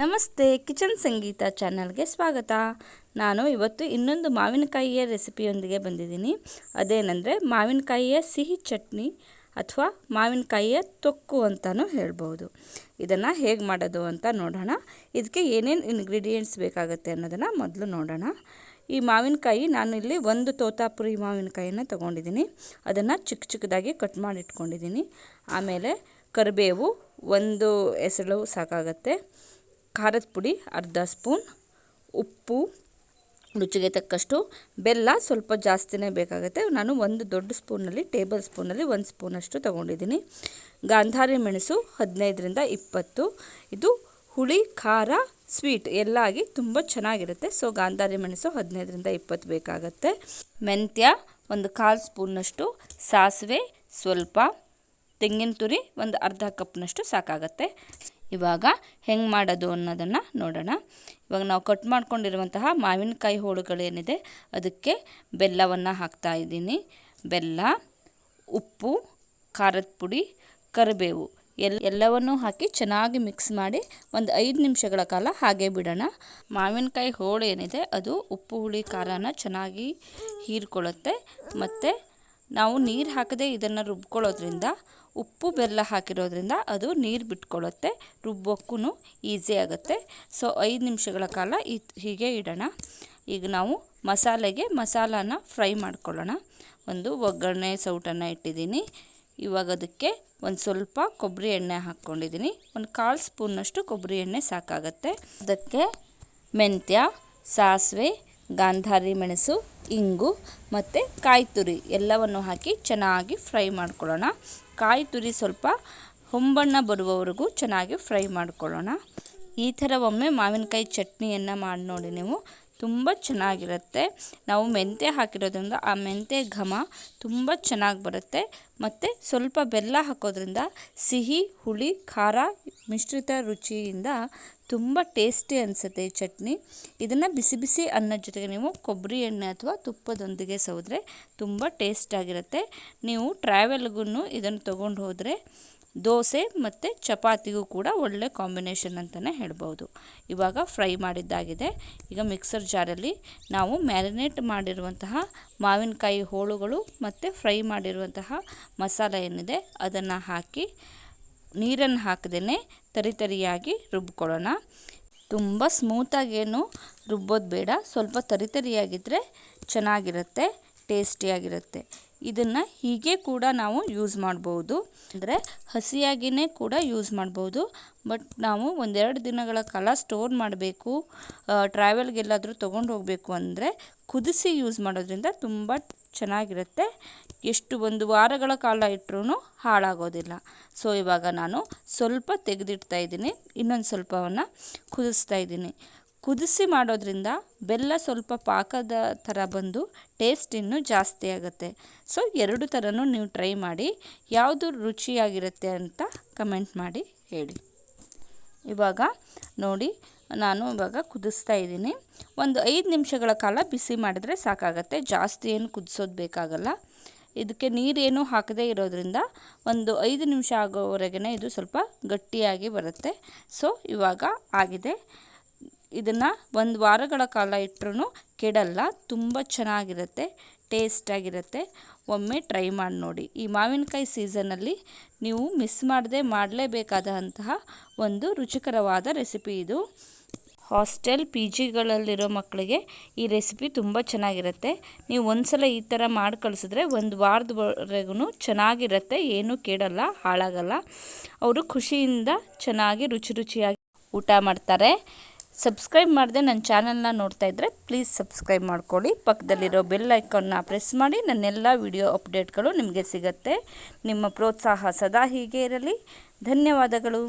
ನಮಸ್ತೆ, ಕಿಚನ್ ಸಂಗೀತ ಚಾನಲ್ಗೆ ಸ್ವಾಗತ. ನಾನು ಇವತ್ತು ಇನ್ನೊಂದು ಮಾವಿನಕಾಯಿಯ ರೆಸಿಪಿಯೊಂದಿಗೆ ಬಂದಿದ್ದೀನಿ. ಅದೇನೆಂದರೆ ಮಾವಿನಕಾಯಿಯ ಸಿಹಿ ಚಟ್ನಿ ಅಥವಾ ಮಾವಿನಕಾಯಿಯ ತೊಕ್ಕು ಅಂತಲೂ ಹೇಳ್ಬೋದು. ಇದನ್ನು ಹೇಗೆ ಮಾಡೋದು ಅಂತ ನೋಡೋಣ. ಇದಕ್ಕೆ ಏನೇನು ಇಂಗ್ರೀಡಿಯೆಂಟ್ಸ್ ಬೇಕಾಗುತ್ತೆ ಅನ್ನೋದನ್ನು ಮೊದಲು ನೋಡೋಣ. ಈ ಮಾವಿನಕಾಯಿ, ನಾನು ಇಲ್ಲಿ ಒಂದು ತೋತಾಪುರಿ ಮಾವಿನಕಾಯಿಯನ್ನು ತೊಗೊಂಡಿದ್ದೀನಿ. ಅದನ್ನು ಚಿಕ್ಕ ಚಿಕ್ಕದಾಗಿ ಕಟ್ ಮಾಡಿ ಇಟ್ಕೊಂಡಿದ್ದೀನಿ ಆಮೇಲೆ ಕರಿಬೇವು ಒಂದು ಎಸಳು ಸಾಕಾಗತ್ತೆ. ಖಾರದ ಪುಡಿ, ಅರ್ಧ ಸ್ಪೂನ್ ಉಪ್ಪು, ರುಚಿಗೆ ತಕ್ಕಷ್ಟು ಬೆಲ್ಲ. ಸ್ವಲ್ಪ ಜಾಸ್ತಿನೇ ಬೇಕಾಗುತ್ತೆ. ನಾನು ಒಂದು ದೊಡ್ಡ ಸ್ಪೂನಲ್ಲಿ ಟೇಬಲ್ ಸ್ಪೂನಲ್ಲಿ ಒಂದು ಸ್ಪೂನಷ್ಟು ತೊಗೊಂಡಿದ್ದೀನಿ. ಗಾಂಧಾರಿ ಮೆಣಸು ಹದಿನೈದರಿಂದ ಇಪ್ಪತ್ತು. ಇದು ಹುಳಿ, ಖಾರ, ಸ್ವೀಟ್ ಎಲ್ಲ ಆಗಿ ತುಂಬ ಚೆನ್ನಾಗಿರುತ್ತೆ. ಸೊ, ಗಾಂಧಾರಿ ಮೆಣಸು ಹದಿನೈದರಿಂದ ಇಪ್ಪತ್ತು ಬೇಕಾಗತ್ತೆ. ಮೆಂತ್ಯ ಒಂದು ಕಾಲು ಸ್ಪೂನ್ನಷ್ಟು ಸಾಸಿವೆ ಸ್ವಲ್ಪ. ತೆಂಗಿನ ತುರಿ ಒಂದು ಅರ್ಧ ಕಪ್ನಷ್ಟು ಸಾಕಾಗತ್ತೆ. ಇವಾಗ ಹೆಂಗೆ ಮಾಡೋದು ಅನ್ನೋದನ್ನು ನೋಡೋಣ. ಇವಾಗ ನಾವು ಕಟ್ ಮಾಡ್ಕೊಂಡಿರುವಂತಹ ಮಾವಿನಕಾಯಿ ಹೋಳುಗಳೇನಿದೆ ಅದಕ್ಕೆ ಬೆಲ್ಲವನ್ನು ಹಾಕ್ತಾ ಇದ್ದೀನಿ. ಬೆಲ್ಲ, ಉಪ್ಪು, ಖಾರದ ಪುಡಿ, ಕರಿಬೇವು ಎಲ್, ಎಲ್ಲವನ್ನೂ ಹಾಕಿ ಚೆನ್ನಾಗಿ ಮಿಕ್ಸ್ ಮಾಡಿ ಒಂದು ಐದು ನಿಮಿಷಗಳ ಕಾಲ ಹಾಗೆ ಬಿಡೋಣ. ಮಾವಿನಕಾಯಿ ಹೋಳು ಏನಿದೆ, ಅದು ಉಪ್ಪು, ಹುಳಿ, ಖಾರನ ಚೆನ್ನಾಗಿ ಹೀರ್ಕೊಳ್ಳುತ್ತೆ. ಮತ್ತು ನಾವು ನೀರು ಹಾಕದೆ ಇದನ್ನು ರುಬ್ಕೊಳ್ಳೋದ್ರಿಂದ, ಉಪ್ಪು, ಬೆಲ್ಲ ಹಾಕಿರೋದ್ರಿಂದ ಅದು ನೀರು ಬಿಟ್ಕೊಳ್ಳುತ್ತೆ ರುಬ್ಬೋಕ್ಕೂ ಈಸಿ ಆಗುತ್ತೆ. ಸೊ ಐದು ನಿಮಿಷಗಳ ಕಾಲ ಹೀಗೆ ಇಡೋಣ. ಈಗ ನಾವು ಮಸಾಲೆಗೆ ಮಸಾಲಾನ ಫ್ರೈ ಮಾಡ್ಕೊಳ್ಳೋಣ. ಒಂದು ಒಗ್ಗರಣೆ ಸೌಟನ್ನು ಇಟ್ಟಿದ್ದೀನಿ. ಇವಾಗ ಅದಕ್ಕೆ ಒಂದು ಸ್ವಲ್ಪ ಕೊಬ್ಬರಿ ಎಣ್ಣೆ ಹಾಕ್ಕೊಂಡಿದ್ದೀನಿ. ಒಂದು ಕಾಲು ಸ್ಪೂನಷ್ಟು ಕೊಬ್ಬರಿ ಎಣ್ಣೆ ಸಾಕಾಗತ್ತೆ. ಅದಕ್ಕೆ ಮೆಂತ್ಯ, ಸಾಸಿವೆ ಗಾಂಧಾರಿ ಮೆಣಸು, ಇಂಗು ಮತ್ತು ಕಾಯಿ ತುರಿ ಎಲ್ಲವನ್ನು ಹಾಕಿ ಚೆನ್ನಾಗಿ ಫ್ರೈ ಮಾಡ್ಕೊಳ್ಳೋಣ. ಕಾಯಿ ತುರಿ ಸ್ವಲ್ಪ ಹೊಂಬಣ್ಣ ಬರುವವರೆಗೂ ಚೆನ್ನಾಗಿ ಫ್ರೈ ಮಾಡ್ಕೊಳ್ಳೋಣ. ಈ ಥರ ಒಮ್ಮೆ ಮಾವಿನಕಾಯಿ ಚಟ್ನಿಯನ್ನು ಮಾಡಿ ನೋಡಿ ನೀವು. ತುಂಬ ಚೆನ್ನಾಗಿರುತ್ತೆ. ನಾವು ಮೆಂತ್ಯ ಹಾಕಿರೋದ್ರಿಂದ ಆ ಮೆಂತ್ಯ ಘಮ ತುಂಬ ಚೆನ್ನಾಗಿ ಬರುತ್ತೆ. ಮತ್ತು ಸ್ವಲ್ಪ ಬೆಲ್ಲ ಹಾಕೋದ್ರಿಂದ ಸಿಹಿ, ಹುಳಿ, ಖಾರ ಮಿಶ್ರಿತ ರುಚಿಯಿಂದ ತುಂಬ ಟೇಸ್ಟಿ ಅನಿಸುತ್ತೆ ಈ ಚಟ್ನಿ. ಇದನ್ನು ಬಿಸಿ ಬಿಸಿ ಅನ್ನದ ಜೊತೆಗೆ ನೀವು ಕೊಬ್ಬರಿ ಎಣ್ಣೆ ಅಥವಾ ತುಪ್ಪದೊಂದಿಗೆ ಸವಿದ್ರೆ ತುಂಬ ಟೇಸ್ಟಾಗಿರುತ್ತೆ. ನೀವು ಟ್ರಾವೆಲ್ಗೂ ಇದನ್ನು ತೊಗೊಂಡು ಹೋದರೆ ದೋಸೆ ಮತ್ತು ಚಪಾತಿಗೂ ಕೂಡ ಒಳ್ಳೆ ಕಾಂಬಿನೇಷನ್ ಅಂತಲೇ ಹೇಳ್ಬೋದು. ಇವಾಗ ಫ್ರೈ ಮಾಡಿದ್ದಾಗಿದೆ. ಈಗ ಮಿಕ್ಸರ್ ಜಾರಲ್ಲಿ ನಾವು ಮ್ಯಾರಿನೇಟ್ ಮಾಡಿರುವಂತಹ ಮಾವಿನಕಾಯಿ ಹೋಳುಗಳು ಮತ್ತು ಫ್ರೈ ಮಾಡಿರುವಂತಹ ಮಸಾಲ ಏನಿದೆ ಅದನ್ನು ಹಾಕಿ ನೀರನ್ನು ಹಾಕದೇ ತರಿತರಿಯಾಗಿ ರುಬ್ಕೊಳ್ಳೋಣ. ತುಂಬ ಸ್ಮೂತಾಗೇನು ರುಬ್ಬೋದು ಬೇಡ. ಸ್ವಲ್ಪ ತರಿತರಿಯಾಗಿದ್ದರೆ ಚೆನ್ನಾಗಿರುತ್ತೆ ಟೇಸ್ಟಿಯಾಗಿರುತ್ತೆ ಇದನ್ನು ಹೀಗೆ ಕೂಡ ನಾವು ಯೂಸ್ ಮಾಡ್ಬೋದು. ಅಂದರೆ ಹಸಿಯಾಗಿಯೇ ಕೂಡ ಯೂಸ್ ಮಾಡ್ಬೋದು. ಬಟ್ ನಾವು ಒಂದೆರಡು ದಿನಗಳ ಕಾಲ ಸ್ಟೋರ್ ಮಾಡಬೇಕು. ಟ್ರಾವೆಲ್ಗೆಲ್ಲಾದರೂ ತೊಗೊಂಡು ಹೋಗಬೇಕು ಅಂದರೆ ಕುದಿಸಿ ಯೂಸ್ ಮಾಡೋದ್ರಿಂದ ತುಂಬ ಚೆನ್ನಾಗಿರುತ್ತೆ. ಎಷ್ಟು ಒಂದು ವಾರಗಳ ಕಾಲ ಇಟ್ಟರೂ ಹಾಳಾಗೋದಿಲ್ಲ. ಸೊ ಇವಾಗ ನಾನು ಸ್ವಲ್ಪ ತೆಗೆದಿಡ್ತಾ ಇದ್ದೀನಿ. ಇನ್ನೊಂದು ಸ್ವಲ್ಪವನ್ನು ಕುದಿಸ್ತಾ ಇದ್ದೀನಿ. ಕುದಿಸಿ ಮಾಡೋದ್ರಿಂದ ಬೆಲ್ಲ ಸ್ವಲ್ಪ ಪಾಕದ ಥರ ಬಂದು ಟೇಸ್ಟ್ ಇನ್ನೂ ಜಾಸ್ತಿ ಆಗುತ್ತೆ. ಸೊ ಎರಡು ಥರನೂ ನೀವು ಟ್ರೈ ಮಾಡಿ, ಯಾವುದು ರುಚಿಯಾಗಿರುತ್ತೆ ಅಂತ ಕಮೆಂಟ್ ಮಾಡಿ ಹೇಳಿ. ಇವಾಗ ನೋಡಿ, ನಾನು ಇವಾಗ ಕುದಿಸ್ತಾ ಇದ್ದೀನಿ. ಒಂದು ಐದು ನಿಮಿಷಗಳ ಕಾಲ ಬಿಸಿ ಮಾಡಿದ್ರೆ ಸಾಕಾಗತ್ತೆ. ಜಾಸ್ತಿ ಏನು ಕುದಿಸೋದು ಬೇಕಾಗಲ್ಲ. ಇದಕ್ಕೆ ನೀರೇನು ಹಾಕದೇ ಇರೋದ್ರಿಂದ ಒಂದು ಐದು ನಿಮಿಷ ಆಗೋವರೆಗೆ ಇದು ಸ್ವಲ್ಪ ಗಟ್ಟಿಯಾಗಿ ಬರುತ್ತೆ. ಸೊ ಇವಾಗ ಆಗಿದೆ. ಇದನ್ನು ಒಂದು ವಾರಗಳ ಕಾಲ ಇಟ್ಟರೂ ಕೆಡಲ್ಲ, ತುಂಬ ಚೆನ್ನಾಗಿರುತ್ತೆ ಟೇಸ್ಟಾಗಿರುತ್ತೆ ಒಮ್ಮೆ ಟ್ರೈ ಮಾಡಿ ನೋಡಿ. ಈ ಮಾವಿನಕಾಯಿ ಸೀಸನಲ್ಲಿ ನೀವು ಮಿಸ್ ಮಾಡದೆ ಮಾಡಲೇಬೇಕಾದಂತಹ ಒಂದು ರುಚಿಕರವಾದ ರೆಸಿಪಿ ಇದು. ಹಾಸ್ಟೆಲ್ ಪಿ ಜಿಗಳಲ್ಲಿರೋ ಮಕ್ಕಳಿಗೆ ಈ ರೆಸಿಪಿ ತುಂಬ ಚೆನ್ನಾಗಿರುತ್ತೆ. ನೀವು ಒಂದು ಸಲ ಈ ಥರ ಮಾಡಿ ಕಳಿಸಿದ್ರೆ ಒಂದು ವಾರದವರೆಗೂ ಚೆನ್ನಾಗಿರುತ್ತೆ, ಏನೂ ಕೇಳಲ್ಲ ಹಾಳಾಗಲ್ಲ. ಅವರು ಖುಷಿಯಿಂದ ಚೆನ್ನಾಗಿ ರುಚಿ ರುಚಿಯಾಗಿ ಊಟ ಮಾಡ್ತಾರೆ. ಸಬ್ಸ್ಕ್ರೈಬ್ ಮಾಡದೆ ನನ್ನ ಚಾನಲ್ನ ನೋಡ್ತಾ ಇದ್ದರೆ ಪ್ಲೀಸ್ ಸಬ್ಸ್ಕ್ರೈಬ್ ಮಾಡ್ಕೊಳ್ಳಿ. ಪಕ್ಕದಲ್ಲಿರೋ ಬೆಲ್ ಐಕನ್ನ ಪ್ರೆಸ್ ಮಾಡಿ. ನನ್ನೆಲ್ಲ ವಿಡಿಯೋ ಅಪ್ಡೇಟ್ಗಳು ನಿಮಗೆ ಸಿಗುತ್ತೆ. ನಿಮ್ಮ ಪ್ರೋತ್ಸಾಹ ಸದಾ ಹೀಗೆ ಇರಲಿ. ಧನ್ಯವಾದಗಳು.